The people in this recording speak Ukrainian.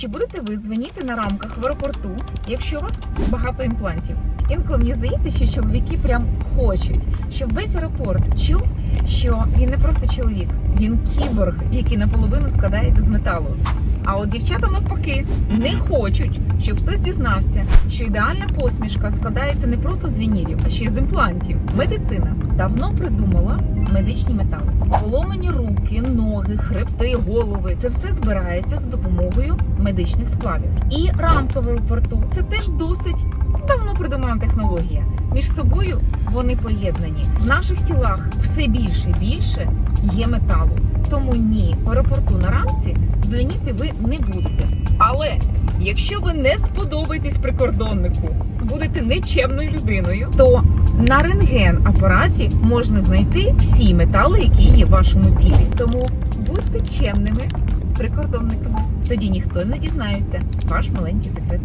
Чи будете ви дзвонити на рамках в аеропорту, якщо у вас багато імплантів? Інколи мені здається, що чоловіки прям хочуть, щоб весь аеропорт чув, що він не просто чоловік, він кіборг, який наполовину складається з металу. А от дівчата навпаки не хочуть, щоб хтось дізнався, що ідеальна посмішка складається не просто з вінірів, а ще й з імплантів. Медицина давно придумала медичні метали. Руки, ноги, хребти, голови це все збирається за допомогою медичних сплавів. І рамка в аеропорту це теж досить давно придумана технологія. Між собою вони поєднані. В наших тілах все більше і більше є металу. Тому ні, в аеропорту на рамці дзвоніти ви не будете. Якщо ви не сподобаєтесь прикордоннику, будете нечемною людиною, то на рентген апараті можна знайти всі метали, які є в вашому тілі. Тому будьте чемними з прикордонниками. Тоді ніхто не дізнається ваш маленький секрет.